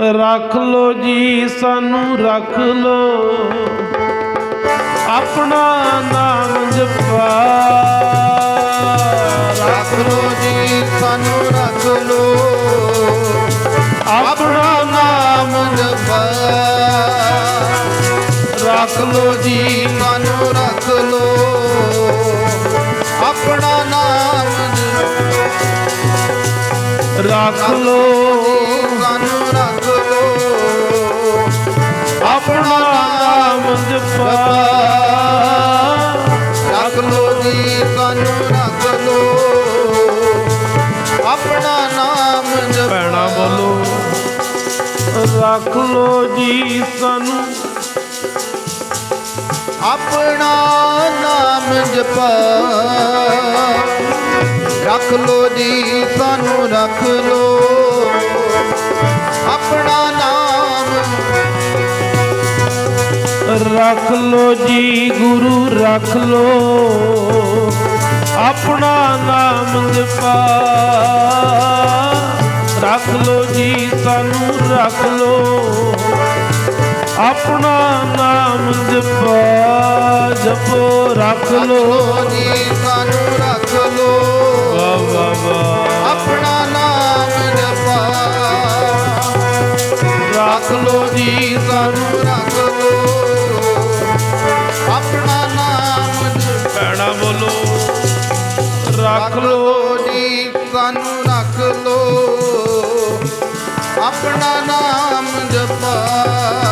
ਰੱਖ ਲੋ ਜੀ ਸਾਨੂੰ ਰੱਖ ਲੋ। ਆਪਣਾ ਨਾਮ ਜਪਾ। ਰੱਖ ਲੋ ਜੀ ਸਾਨੂੰ ਰੱਖ ਲੋ। ਆਪਣਾ ਨਾਮ ਜਪਾ। ਰੱਖ ਲੋ ਜੀ ਸਾਨੂੰ ਰੱਖ ਲੋ। ਆਪਣਾ ਨਾਮ ਰੱਖ ਲੋ। ਰੱਖ ਲੋ ਜੀ ਸਾਨੂੰ। ਆਪਣਾ ਨਾਮ ਜਪਾ। ਰੱਖ ਲੋ ਜੀ ਸਾਨੂੰ ਰੱਖ ਲੋ ਆਪਣਾ ਨਾਮ। ਰੱਖ ਲੋ ਜੀ ਗੁਰੂ ਰੱਖ ਲੋ ਆਪਣਾ ਨਾਮ ਜਪਾ। ਰੱਖ ਲੋ ਜੀ ਸਾਨੂੰ। ਰੱਖ ਲੋ। ਆਪਣਾ ਨਾਮ ਜਪਾ ਜਪੋ ਰੱਖ ਲੋ। ਜੀ ਸਾਨੂੰ ਰੱਖ ਲੋ ਵਾ ਵਾ ਵਾ ਆਪਣਾ ਨਾਮ ਜਪਾ। ਰੱਖ ਲੋ ਜੀ ਸਾਨੂੰ। ਰੱਖ ਲੋ। ਆਪਣਾ ਨਾਮ ਜਪਾ। ਭੈਣਾ ਬੋਲੋ। ਰੱਖ ਲੋ। ਆਪਣਾ ਨਾਮ ਜਪਾ।